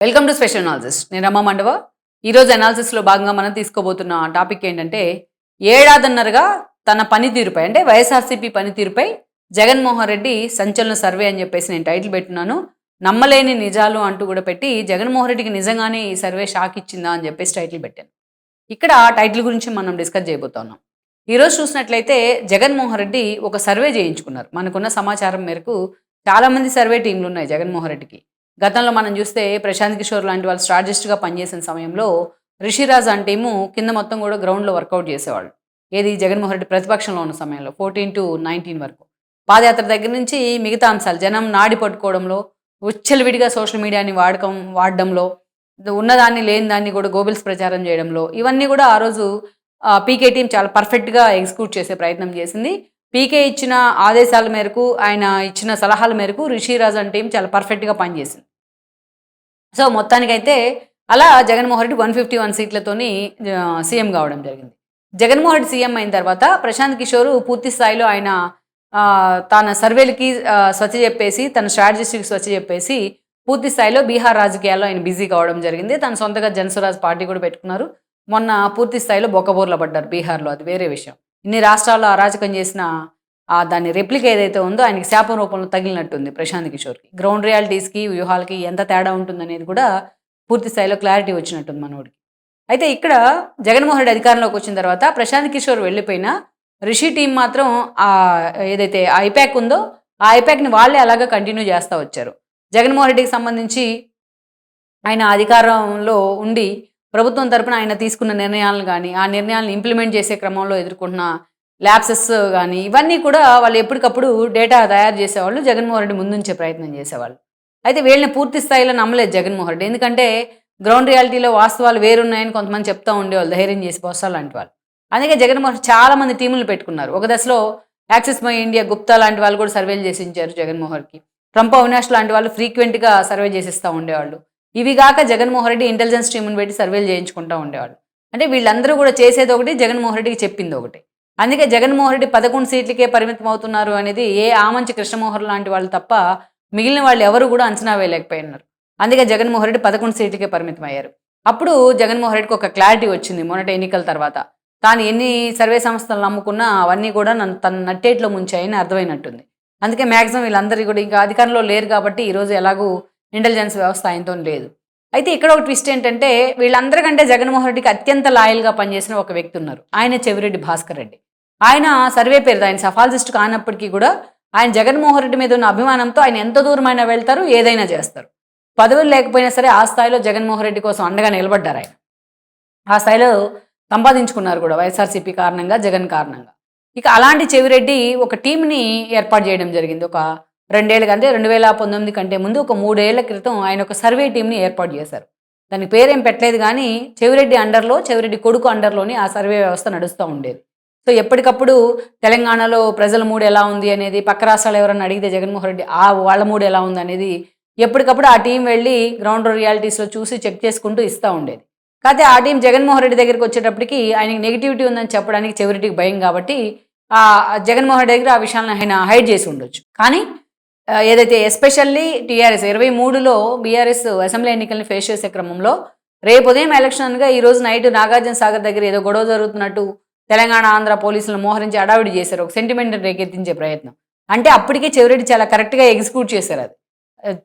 Welcome to special analysis నేను రమ్మ మండవ. ఈరోజు అనాలిసిస్లో భాగంగా మనం తీసుకోబోతున్న టాపిక్ ఏంటంటే ఏడాదిన్నరగా తన పనితీరుపై అంటే వైఎస్ఆర్సీపీ పనితీరుపై జగన్మోహన్ రెడ్డి సంచలన సర్వే అని చెప్పేసి నేను టైటిల్ పెట్టున్నాను నమ్మలేని నిజాలు అంటూ కూడా పెట్టి జగన్మోహన్ రెడ్డికి నిజంగానే ఈ సర్వే షాక్ ఇచ్చిందా అని చెప్పేసి టైటిల్ పెట్టాను. ఇక్కడ టైటిల్ గురించి మనం డిస్కస్ చేయబోతున్నాం. ఈరోజు చూసినట్లయితే జగన్మోహన్ రెడ్డి ఒక సర్వే చేయించుకున్నారు. మనకున్న సమాచారం మేరకు చాలామంది సర్వే టీంలు ఉన్నాయి జగన్మోహన్ రెడ్డికి. గతంలో మనం చూస్తే ప్రశాంత్ కిషోర్ లాంటి వాళ్ళు స్ట్రాటజిస్ట్గా పనిచేసిన సమయంలో రిషిరాజ్ అంటే ఏమో కింద మొత్తం కూడా గ్రౌండ్లో వర్కౌట్ చేసేవాళ్ళు. ఏది జగన్మోహన్ రెడ్డి ప్రతిపక్షంలో ఉన్న సమయంలో ఫోర్టీన్ టు నైన్టీన్ వరకు. పాదయాత్ర దగ్గర నుంచి మిగతా అంశాలు జనం నాడి పట్టుకోవడంలో విచ్చలవిడిగా సోషల్ మీడియాని వాడకం వాడడంలో ఉన్నదాన్ని లేని దాన్ని కూడా గోబిల్స్ ప్రచారం చేయడంలో ఇవన్నీ కూడా ఆ రోజు పీకే టీం చాలా పర్ఫెక్ట్గా ఎగ్జిక్యూట్ చేసే ప్రయత్నం చేసింది. పీకే ఇచ్చిన ఆదేశాల మేరకు ఆయన ఇచ్చిన సలహాల మేరకు రిషిరాజ్ అంటే టీం చాలా పర్ఫెక్ట్గా పనిచేసింది. సో మొత్తానికైతే అలా Jaganmohan Reddy one fifty one సీట్లతోని CM కావడం జరిగింది. జగన్మోహన్ రెడ్డి సీఎం అయిన తర్వాత ప్రశాంత్ కిషోర్ పూర్తి స్థాయిలో ఆయన తన సర్వేలకి స్వచ్ఛ చెప్పేసి తన స్ట్రాటజిస్ట్కి స్వచ్ఛ చెప్పేసి పూర్తి స్థాయిలో బీహార్ రాజకీయాల్లో ఆయన బిజీ కావడం జరిగింది. తన సొంతగా జన్సురాజ్ పార్టీ కూడా పెట్టుకున్నారు. మొన్న పూర్తి స్థాయిలో బొక్కబోర్ల పడ్డారు బీహార్లో. అది వేరే విషయం. ఇన్ని రాష్ట్రాల్లో అరాచకం చేసిన ఆ దాని రెప్లిక ఏదైతే ఉందో ఆయనకి శాపం రూపంలో తగిలినట్టుంది ప్రశాంత్ కిషోర్కి. గ్రౌండ్ రియాలిటీస్కి వ్యూహాలకి ఎంత తేడా ఉంటుందనేది కూడా పూర్తి స్థాయిలో క్లారిటీ వచ్చినట్టుంది మనోడికి. అయితే ఇక్కడ జగన్మోహన్ రెడ్డి అధికారంలోకి వచ్చిన తర్వాత ప్రశాంత్ కిషోర్ వెళ్ళిపోయినా రిషి టీం మాత్రం ఆ ఏదైతే ఐప్యాక్ ఉందో ఆ ఐప్యాక్ని వాళ్ళే అలాగా కంటిన్యూ చేస్తూ వచ్చారు. జగన్మోహన్ రెడ్డికి సంబంధించి ఆయన అధికారంలో ఉండి ప్రభుత్వం తరపున ఆయన తీసుకున్న నిర్ణయాలను కానీ ఆ నిర్ణయాలను ఇంప్లిమెంట్ చేసే క్రమంలో ఎదుర్కొంటున్న ల్యాబ్సెస్ కానీ ఇవన్నీ కూడా వాళ్ళు ఎప్పటికప్పుడు డేటా తయారు చేసేవాళ్ళు. జగన్మోహన్ రెడ్డి ముందుంచే ప్రయత్నం చేసేవాళ్ళు. అయితే వీళ్ళని పూర్తి స్థాయిలో నమ్మలేదు జగన్మోహన్ రెడ్డి. ఎందుకంటే గ్రౌండ్ రియాలిటీలో వాస్తవాలు వేరున్నాయని కొంతమంది చెప్తా ఉండేవాళ్ళు ధైర్యం చేసి బొత్స లాంటి వాళ్ళు. అందుకే జగన్మోహన్ చాలా మంది టీములు పెట్టుకున్నారు. ఒక దశలో యాక్సిస్ మై ఇండియా గుప్తా లాంటి వాళ్ళు కూడా సర్వేలు చేసి జగన్మోహన్కి ట్రంప్ అవినాష్ లాంటి వాళ్ళు ఫ్రీక్వెంట్గా సర్వే చేసిస్తూ ఉండేవాళ్ళు. ఇవిగాక జగన్మోహన్ రెడ్డి ఇంటెలిజెన్స్ టీముని పెట్టి సర్వేలు చేయించుకుంటూ ఉండేవాళ్ళు. అంటే వీళ్ళందరూ కూడా చేసేది ఒకటి జగన్మోహన్ రెడ్డికి చెప్పింది ఒకటి. అందుకే జగన్మోహన్ రెడ్డి పదకొండు సీట్లకే పరిమితం అవుతున్నారు అనేది ఏ ఆమంచి కృష్ణమోహన్ లాంటి వాళ్ళు తప్ప మిగిలిన వాళ్ళు ఎవరు కూడా అంచనా వేయలేకపోయినారు. అందుకే జగన్మోహన్ రెడ్డి పదకొండు సీట్లకే పరిమితం అయ్యారు. అప్పుడు జగన్మోహన్ రెడ్డికి ఒక క్లారిటీ వచ్చింది మొన్నటి ఎన్నికల తర్వాత. తాను ఎన్ని సర్వే సంస్థలు నమ్ముకున్నా అవన్నీ కూడా నన్ను తన నట్టేట్లో ముంచాయని అర్థమైనట్టుంది. అందుకే మ్యాక్సిమం వీళ్ళందరికీ కూడా ఇంకా అధికారంలో లేరు కాబట్టి ఈరోజు ఎలాగూ ఇంటెలిజెన్స్ వ్యవస్థ ఆయనతో లేదు. అయితే ఇక్కడ ఒక ట్విస్ట్ ఏంటంటే వీళ్ళందరికంటే జగన్మోహన్ రెడ్డికి అత్యంత లాయల్గా పనిచేసిన ఒక వ్యక్తి ఉన్నారు. ఆయన చెవిరెడ్డి భాస్కర్ రెడ్డి. ఆయన సర్వే పేరు ఆయన సఫాలజిస్ట్ కానప్పటికీ కూడా ఆయన జగన్మోహన్ రెడ్డి మీద ఉన్న అభిమానంతో ఆయన ఎంత దూరమైనా వెళ్తారు ఏదైనా చేస్తారు. పదవులు లేకపోయినా సరే ఆ స్థాయిలో జగన్మోహన్ రెడ్డి కోసం అండగా నిలబడ్డారు ఆయన. ఆ స్థాయిలో సంపాదించుకున్నారు కూడా వైఎస్ఆర్సీపీ కారణంగా జగన్ కారణంగా. ఇక అలాంటి చెవిరెడ్డి ఒక టీంని ఏర్పాటు చేయడం జరిగింది. ఒక రెండేళ్ళ కంటే రెండు వేల పంతొమ్మిది కంటే ముందు ఒక మూడేళ్ళ క్రితం ఆయన ఒక సర్వే టీంని ఏర్పాటు చేశారు. దానికి పేరేం పెట్టలేదు కానీ చెవిరెడ్డి అండర్లో చెవిరెడ్డి కొడుకు అండర్లోని ఆ సర్వే వ్యవస్థ నడుస్తూ ఉండేది. సో ఎప్పటికప్పుడు తెలంగాణలో ప్రజల మూడు ఎలా ఉంది అనేది పక్క రాష్ట్రాలు ఎవరన్నా అడిగితే జగన్మోహన్ రెడ్డి ఆ వాళ్ళ మూడు ఎలా ఉంది అనేది ఎప్పటికప్పుడు ఆ టీం వెళ్ళి గ్రౌండ్ రియాలిటీస్లో చూసి చెక్ చేసుకుంటూ ఇస్తూ ఉండేది. కాకపోతే ఆ టీం జగన్మోహన్ రెడ్డి దగ్గరికి వచ్చేటప్పటికి ఆయనకి నెగిటివిటీ ఉందని చెప్పడానికి చెవిరెడ్డికి భయం కాబట్టి ఆ జగన్మోహన్ రెడ్డి దగ్గర ఆ విషయాలను ఆయన హైడ్ చేసి ఉండొచ్చు. కానీ ఏదైతే ఎస్పెషల్లీ టీఆర్ఎస్ ఇరవై మూడులో బీఆర్ఎస్ అసెంబ్లీ ఎన్నికల్ని ఫేస్ చేసే క్రమంలో రేపు ఉదయం ఎలక్షన్ అనగా ఈ రోజు నైట్ నాగార్జున సాగర్ దగ్గర ఏదో గొడవ జరుగుతున్నట్టు తెలంగాణ ఆంధ్ర పోలీసులను మోహరించి అడావిడి చేశారు. ఒక సెంటిమెంట్ రేకెత్తించే ప్రయత్నం. అంటే అప్పటికే చెవిరెడ్డి చాలా కరెక్ట్గా ఎగ్జిక్యూట్ చేశారు అది.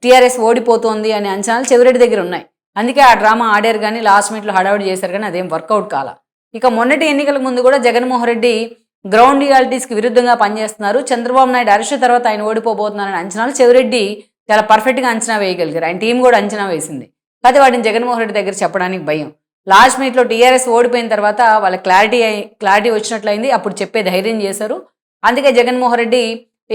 టీఆర్ఎస్ ఓడిపోతోంది అనే అంచనాలు చెవిరెడ్డి దగ్గర ఉన్నాయి. అందుకే ఆ డ్రామా ఆడారు కానీ లాస్ట్ మినిట్లో హడావిడి చేశారు కానీ అదేం వర్కౌట్ కాల. ఇక మొన్నటి ఎన్నికల ముందు కూడా జగన్మోహన్ రెడ్డి గ్రౌండ్ రియాలిటీస్కి విరుద్ధంగా పనిచేస్తున్నారు. చంద్రబాబు నాయుడు అరెస్ట్ తర్వాత ఆయన ఓడిపోబోతున్నారని అంచనాలు చెవిరెడ్డి చాలా పర్ఫెక్ట్గా అంచనా వేయగలిగారు. ఆయన టీం కూడా అంచనా వేసింది. కాకపోతే వాటిని జగన్మోహన్ రెడ్డి దగ్గర చెప్పడానికి భయం. లాస్ట్ మినిట్లో టీఆర్ఎస్ ఓడిపోయిన తర్వాత వాళ్ళ క్లారిటీ క్లారిటీ వచ్చినట్లయింది. అప్పుడు చెప్పే ధైర్యం చేశారు. అందుకే జగన్మోహన్ రెడ్డి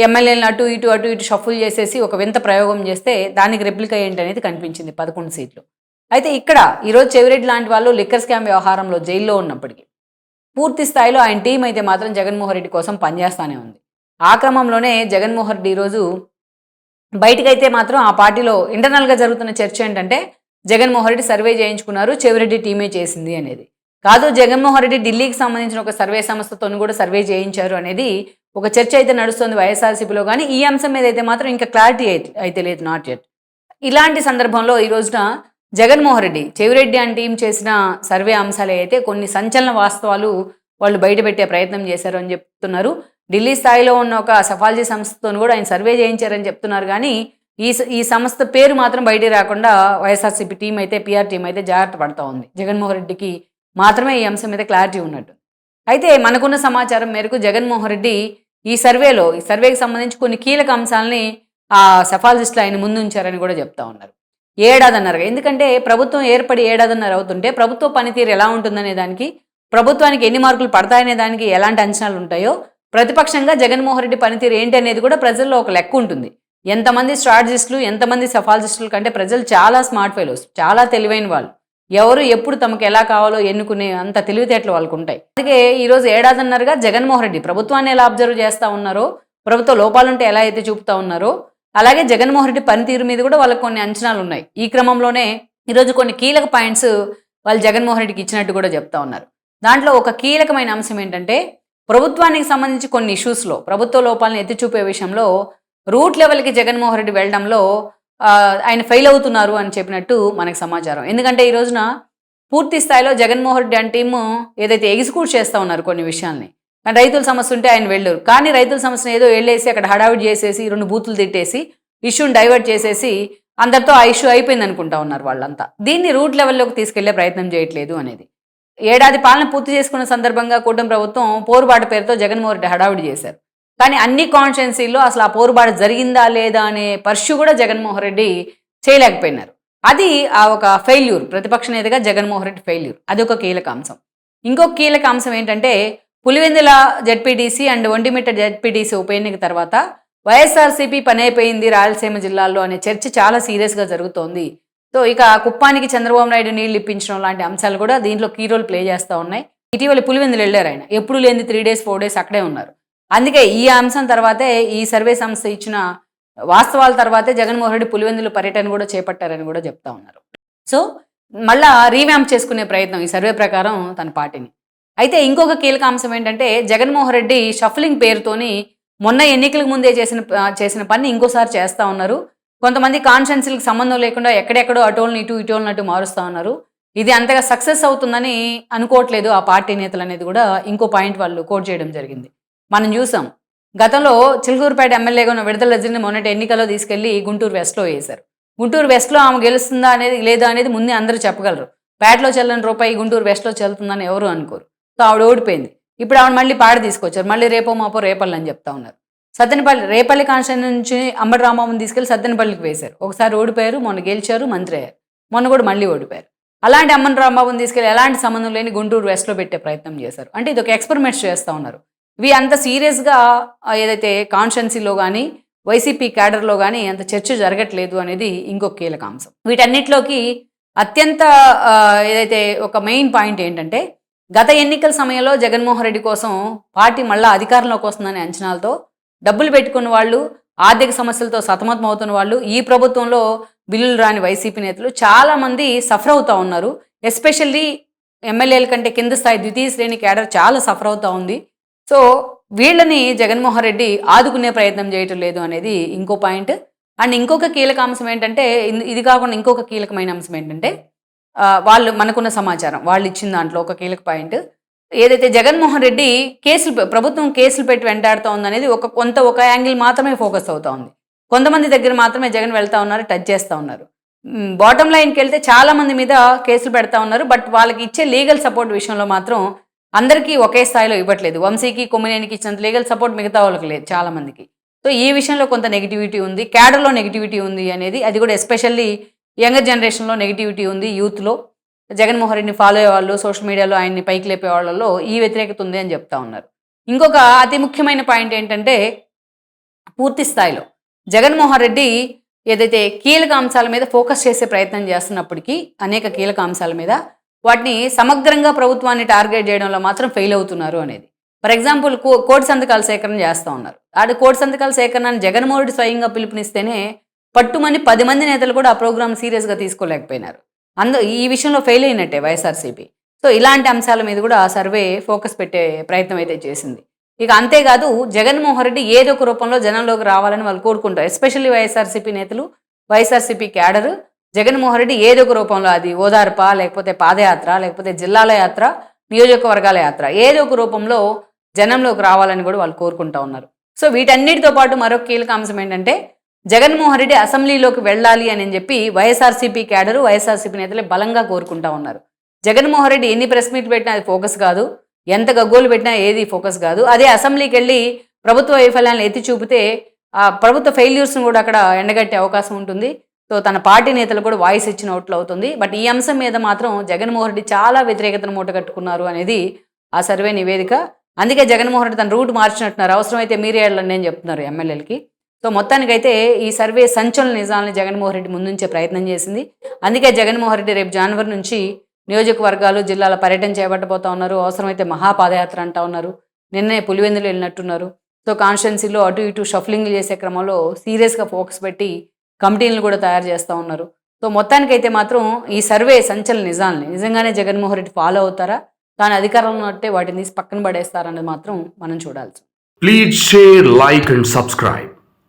ఎమ్మెల్యేలను అటు ఇటు అటు ఇటు షఫుల్ చేసేసి ఒక వింత ప్రయోగం చేస్తే దానికి రెప్లికా ఏంటి అనేది కనిపించింది పదకొండు సీట్లు. అయితే ఇక్కడ ఈరోజు చెవిరెడ్డి లాంటి వాళ్ళు లిక్కర్ స్కామ్ వ్యవహారంలో జైల్లో ఉన్నప్పటికీ పూర్తి స్థాయిలో ఆయన టీం అయితే మాత్రం జగన్మోహన్ రెడ్డి కోసం పనిచేస్తానే ఉంది. ఆ క్రమంలోనే జగన్మోహన్ రెడ్డి ఈరోజు బయటకైతే మాత్రం ఆ పార్టీలో ఇంటర్నల్గా జరుగుతున్న చర్చ ఏంటంటే జగన్మోహన్ రెడ్డి సర్వే చేయించుకున్నారు చెవిరెడ్డి టీమే చేసింది అనేది. కాదు జగన్మోహన్ రెడ్డి ఢిల్లీకి సంబంధించిన ఒక సర్వే సంస్థతోను కూడా సర్వే చేయించారు అనేది ఒక చర్చ అయితే నడుస్తుంది వైఎస్ఆర్సీపీలో కానీ ఈ అంశం మీద అయితే మాత్రం ఇంకా క్లారిటీ అయితే అయితే లేదు నాట్ ఎట్ ఇలాంటి సందర్భంలో ఈ రోజున జగన్మోహన్ రెడ్డి చెవిరెడ్డి అండ్ టీం చేసిన సర్వే అంశాలు అయితే కొన్ని సంచలన వాస్తవాలు వాళ్ళు బయటపెట్టే ప్రయత్నం చేశారు అని చెప్తున్నారు. ఢిల్లీ స్థాయిలో ఉన్న ఒక సఫాలజీ సంస్థతో కూడా ఆయన సర్వే చేయించారని చెప్తున్నారు. కానీ ఈ ఈ సంస్థ పేరు మాత్రం బయటికి రాకుండా వైఎస్ఆర్సీపీ టీం అయితే పిఆర్ టీం అయితే జాగ్రత్త పడుతూ ఉంది. జగన్మోహన్ రెడ్డికి మాత్రమే ఈ అంశం మీద క్లారిటీ ఉన్నట్టు. అయితే మనకున్న సమాచారం మేరకు జగన్మోహన్ రెడ్డి ఈ సర్వేలో ఈ సర్వేకి సంబంధించి కొన్ని కీలక అంశాలని ఆ సఫాలజిస్టులు ఆయన ముందు ఉంచారని కూడా చెప్తా ఉన్నారు. ఏడాదిన్నరగా. ఎందుకంటే ప్రభుత్వం ఏర్పడి ఏడాదిన్నర అవుతుంటే ప్రభుత్వ పనితీరు ఎలా ఉంటుందనే దానికి ప్రభుత్వానికి ఎన్ని మార్కులు పడతాయనే దానికి ఎలాంటి అంచనాలు ఉంటాయో ప్రతిపక్షంగా జగన్మోహన్ రెడ్డి పనితీరు ఏంటి అనేది కూడా ప్రజల్లో ఒక లెక్క ఉంటుంది. ఎంతమంది స్ట్రాటజిస్టులు ఎంతమంది సఫాలజిస్టులు కంటే ప్రజలు చాలా స్మార్ట్ ఫెలోస్ చాలా తెలివైన వాళ్ళు. ఎవరు ఎప్పుడు తమకు ఎలా కావాలో ఎన్నుకునే అంత తెలివితేటలు వాళ్ళకు ఉంటాయి. అందుకే ఈరోజు ఏడాదిన్నరగా జగన్మోహన్ రెడ్డి ప్రభుత్వాన్ని ఎలా అబ్జర్వ్ చేస్తా ఉన్నారో ప్రభుత్వ లోపాలుంటే ఎలా అయితే చూపుతా ఉన్నారో అలాగే జగన్మోహన్ రెడ్డి పనితీరు మీద కూడా వాళ్ళకి కొన్ని అంచనాలు ఉన్నాయి. ఈ క్రమంలోనే ఈరోజు కొన్ని కీలక పాయింట్స్ వాళ్ళు జగన్మోహన్ రెడ్డికి ఇచ్చినట్టు కూడా చెప్తా ఉన్నారు. దాంట్లో ఒక కీలకమైన అంశం ఏంటంటే ప్రభుత్వానికి సంబంధించి కొన్ని ఇష్యూస్లో ప్రభుత్వ లోపాలను ఎత్తి చూపే విషయంలో రూట్ లెవెల్కి జగన్మోహన్ రెడ్డి వెళ్ళడంలో ఆయన ఫెయిల్ అవుతున్నారు అని చెప్పినట్టు మనకు సమాచారం. ఎందుకంటే ఈ రోజున పూర్తి స్థాయిలో జగన్మోహన్ రెడ్డి అంటే టీము ఏదైతే ఎగ్జిక్యూట్ చేస్తూ ఉన్నారు కొన్ని విషయాల్ని కానీ రైతుల సమస్య ఉంటే ఆయన వెళ్ళరు. కానీ రైతుల సమస్యను ఏదో వెళ్ళేసి అక్కడ హడావిడి చేసేసి రెండు బూతులు తిట్టేసి ఇష్యూని డైవర్ట్ చేసేసి అందరితో ఆ ఇష్యూ అయిపోయింది అనుకుంటా ఉన్నారు వాళ్ళంతా. దీన్ని రూట్ లెవెల్లోకి తీసుకెళ్ళే ప్రయత్నం చేయట్లేదు అనేది. ఏడాది పాలన పూర్తి చేసుకున్న సందర్భంగా కూటమి ప్రభుత్వం పోరుబాటు పేరుతో జగన్మోహన్ రెడ్డి హడావిడి చేశారు. కానీ అన్ని కాన్స్టిట్యున్సీల్లో అసలు ఆ పోరుబాటు జరిగిందా లేదా అనే పర్ష్యూ కూడా జగన్మోహన్ రెడ్డి చేయలేకపోయినారు. అది ఆ ఒక ఫెయిల్యూర్. ప్రతిపక్ష నేతగా జగన్మోహన్ రెడ్డి ఫెయిల్యూర్. అది ఒక కీలక అంశం. ఇంకొక కీలక అంశం ఏంటంటే Pulivendula ZPTC and Vontimitta ZPTC ఉప ఎన్నిక తర్వాత వైఎస్ఆర్సీపీ పని అయిపోయింది రాయలసీమ జిల్లాల్లో అనే చర్చ చాలా సీరియస్గా జరుగుతోంది. సో ఇక కుప్పానికి చంద్రబాబు నాయుడు నీళ్ళు ఇప్పించడం లాంటి అంశాలు కూడా దీంట్లో కీ రోల్ ప్లే చేస్తూ ఉన్నాయి. ఇటీవల పులివెందులు వెళ్ళారు ఆయన. ఎప్పుడు లేని త్రీ డేస్ ఫోర్ డేస్ అక్కడే ఉన్నారు. అందుకే ఈ అంశం తర్వాతే ఈ సర్వే సంస్థ ఇచ్చిన వాస్తవాల తర్వాతే జగన్మోహన్ రెడ్డి పులివెందులు పర్యటన కూడా చేపట్టారని కూడా చెప్తా ఉన్నారు. సో మళ్ళా రీవ్యాంప్ చేసుకునే ప్రయత్నం ఈ సర్వే ప్రకారం తన పార్టీని. అయితే ఇంకొక కీలక అంశం ఏంటంటే జగన్మోహన్ రెడ్డి షఫలింగ్ పేరుతోని మొన్న ఎన్నికలకు ముందే చేసిన చేసిన పని ఇంకోసారి చేస్తా ఉన్నారు. కొంతమంది కాన్షియన్సీలకు సంబంధం లేకుండా ఎక్కడెక్కడో అటోల్ని ఇటు ఇటోల్ని అటు మారుస్తూ ఉన్నారు. ఇది అంతగా సక్సెస్ అవుతుందని అనుకోవట్లేదు ఆ పార్టీ నేతలు అనేది కూడా ఇంకో పాయింట్ వాళ్ళు కోట్ చేయడం జరిగింది. మనం చూసాం గతంలో చిలుకూరుపేట ఎమ్మెల్యేగా ఉన్న విడుదల రజని మొన్నటి ఎన్నికల్లో తీసుకెళ్ళి గుంటూరు వెస్ట్లో వేశారు. గుంటూరు వెస్ట్లో ఆమె గెలుస్తుందా అనేది లేదా అనేది ముందే అందరూ చెప్పగలరు. పేటలో చెల్లని రూపాయి గుంటూరు వెస్ట్లో చెల్లుతుందని ఎవరు అనుకోరు. సో ఆవిడ ఓడిపోయింది. ఇప్పుడు ఆవిడ మళ్ళీ పాడ తీసుకొచ్చారు. మళ్ళీ రేపో మాపో రేపల్లి అని చెప్తా ఉన్నారు. సత్తెనపల్లి రేపల్లి కాన్స్టిట్యూషన్ నుంచి అంబటి రామబాబుని తీసుకెళ్ళి సత్తెనపల్లికి వేశారు. ఒకసారి ఓడిపోయారు మొన్న గెలిచారు మంత్రి అయ్యారు. మొన్న కూడా మళ్ళీ ఓడిపోయారు. అలాంటి అమ్మన్ రాంబాబుని తీసుకెళ్ళి ఎలాంటి సంబంధం లేని గుంటూరు వెస్ట్లో పెట్టే ప్రయత్నం చేశారు. అంటే ఇది ఒక ఎక్స్పెరిమెంట్స్ చేస్తూ ఉన్నారు. ఇవి అంత సీరియస్గా ఏదైతే కాన్స్టెన్సీలో కానీ వైసీపీ క్యాడర్లో కానీ అంత చర్చ జరగట్లేదు అనేది ఇంకొక కీలక అంశం. వీటన్నిటిలోకి అత్యంత ఏదైతే ఒక మెయిన్ పాయింట్ ఏంటంటే గత ఎన్నికల సమయంలో జగన్మోహన్ రెడ్డి కోసం పార్టీ మళ్ళా అధికారంలోకి వస్తుందనే అంచనాలతో డబ్బులు పెట్టుకున్న వాళ్ళు ఆర్థిక సమస్యలతో సతమతం అవుతున్న వాళ్ళు ఈ ప్రభుత్వంలో బిల్లులు రాని వైసీపీ నేతలు చాలామంది సఫర్ అవుతూ ఉన్నారు. ఎస్పెషల్లీ ఎమ్మెల్యేల కంటే కింద స్థాయి ద్వితీయ శ్రేణి క్యాడర్ చాలా సఫర్ అవుతూ ఉంది. సో వీళ్ళని జగన్మోహన్ రెడ్డి ఆదుకునే ప్రయత్నం చేయటం లేదు అనేది ఇంకో పాయింట్. అండ్ ఇంకొక కీలక అంశం ఏంటంటే ఇది కాకుండా ఇంకొక కీలకమైన అంశం ఏంటంటే వాళ్ళు మనకున్న సమాచారం. వాళ్ళు ఇచ్చిన దాంట్లో ఒక కీలక పాయింట్. ఏదైతే జగన్మోహన్ రెడ్డి కేసులు ప్రభుత్వం కేసులు పెట్టి వెంటాడుతూ ఉందనేది ఒక కొంత ఒక యాంగిల్ మాత్రమే ఫోకస్ అవుతా ఉంది. కొంతమంది దగ్గర మాత్రమే జగన్ వెళ్తా ఉన్నారు టచ్ చేస్తూ ఉన్నారు. బాటమ్ లైన్కి వెళ్తే చాలా మంది మీద కేసులు పెడతా ఉన్నారు బట్ వాళ్ళకి ఇచ్చే లీగల్ సపోర్ట్ విషయంలో మాత్రం అందరికీ ఒకే స్థాయిలో ఇవ్వట్లేదు. వంశీకి కొమ్మినేనికి ఇచ్చినంత లీగల్ సపోర్ట్ మిగతా వాళ్ళకి లేదు చాలా మందికి. సో ఈ విషయంలో కొంత నెగిటివిటీ ఉంది క్యాడర్లో నెగిటివిటీ ఉంది అనేది అది కూడా ఎస్పెషల్లీ యంగర్ జనరేషన్లో నెగిటివిటీ ఉంది యూత్లో. జగన్మోహన్ రెడ్డిని ఫాలో అయ్యే వాళ్ళు సోషల్ మీడియాలో ఆయన్ని పైకి లేపే వాళ్ళలో ఈ వ్యతిరేకత ఉంది అని చెప్తా ఉన్నారు. ఇంకొక అతి ముఖ్యమైన పాయింట్ ఏంటంటే పూర్తి స్థాయిలో జగన్మోహన్ రెడ్డి ఏదైతే కీలక అంశాల మీద ఫోకస్ చేసే ప్రయత్నం చేస్తున్నప్పటికీ అనేక కీలక అంశాల మీద వాటిని సమగ్రంగా ప్రభుత్వాన్ని టార్గెట్ చేయడంలో మాత్రం ఫెయిల్ అవుతున్నారు అనేది. ఫర్ ఎగ్జాంపుల్ కో కోటి సంతకాల సేకరణ చేస్తూ ఉన్నారు. ఆడ కోటి సంతకాల సేకరణను జగన్మోహన్ రెడ్డి స్వయంగా పిలుపునిస్తేనే పట్టుమని పది మంది నేతలు కూడా ఆ ప్రోగ్రామ్ సీరియస్గా తీసుకోలేకపోయినారు. అందు ఈ విషయంలో ఫెయిల్ అయినట్టే వైఎస్ఆర్సీపీ. సో ఇలాంటి అంశాల మీద కూడా ఆ సర్వే ఫోకస్ పెట్టే ప్రయత్నం అయితే చేసింది. ఇక అంతేకాదు జగన్మోహన్ రెడ్డి ఏదో ఒక రూపంలో జనంలోకి రావాలని వాళ్ళు కోరుకుంటారు. ఎస్పెషల్లీ వైఎస్ఆర్సీపీ నేతలు వైఎస్ఆర్సీపీ క్యాడర్ జగన్మోహన్ రెడ్డి ఏదో ఒక రూపంలో అది ఓదార్ప లేకపోతే పాదయాత్ర లేకపోతే జిల్లాల యాత్ర నియోజకవర్గాల యాత్ర ఏదో ఒక రూపంలో జనంలోకి రావాలని కూడా వాళ్ళు కోరుకుంటా ఉన్నారు. సో వీటన్నిటితో పాటు మరొక కీలక అంశం ఏంటంటే జగన్మోహన్ రెడ్డి అసెంబ్లీలోకి వెళ్ళాలి అని చెప్పి వైఎస్ఆర్సీపీ క్యాడరు వైఎస్ఆర్సీపీ నేతలే బలంగా కోరుకుంటా ఉన్నారు. జగన్మోహన్ రెడ్డి ఎన్ని ప్రెస్ మీట్ పెట్టినా అది ఫోకస్ కాదు. ఎంత గగ్గోలు పెట్టినా ఏది ఫోకస్ కాదు. అదే అసెంబ్లీకి వెళ్ళి ప్రభుత్వ వైఫల్యాలను ఎత్తి చూపితే ఆ ప్రభుత్వ ఫెయిల్యూర్స్ను కూడా అక్కడ ఎండగట్టే అవకాశం ఉంటుంది. సో తన పార్టీ నేతలు కూడా వాయిస్ ఇచ్చినట్లు అవుతుంది. బట్ ఈ అంశం మీద మాత్రం జగన్మోహన్ రెడ్డి చాలా వ్యతిరేకతను మూటగట్టుకున్నారు అనేది ఆ సర్వే నివేదిక. అందుకే జగన్మోహన్ రెడ్డి తన రూట్ మార్చినట్టున్నారు. అవసరమైతే మీరే వెళ్ళండి అని చెప్తున్నారు ఎమ్మెల్యేలకి. సో మొత్తానికైతే ఈ సర్వే సంచలన నిజాలని జగన్మోహన్ రెడ్డి ముందుంచే ప్రయత్నం చేసింది. అందుకే జగన్మోహన్ రెడ్డి రేపు జనవరి నుంచి నియోజకవర్గాలు జిల్లాల పర్యటన చేపట్టబోతా ఉన్నారు. అవసరమైతే మహాపాదయాత్ర అంటా ఉన్నారు. నిన్నే పులివెందులు వెళ్ళినట్టున్నారు. సో కాన్స్టిట్యున్సీలో అటు ఇటు షఫ్లింగ్ చేసే క్రమంలో సీరియస్గా ఫోకస్ పెట్టి కమిటీలను కూడా తయారు చేస్తూ ఉన్నారు. సో మొత్తానికైతే మాత్రం ఈ సర్వే సంచలన నిజాలని నిజంగానే జగన్మోహన్ రెడ్డి ఫాలో అవుతారా? తాను అధికారంలో ఉంటే వాటిని పక్కన పడేస్తారన్నది మాత్రం మనం చూడాల్సి please share like and subscribe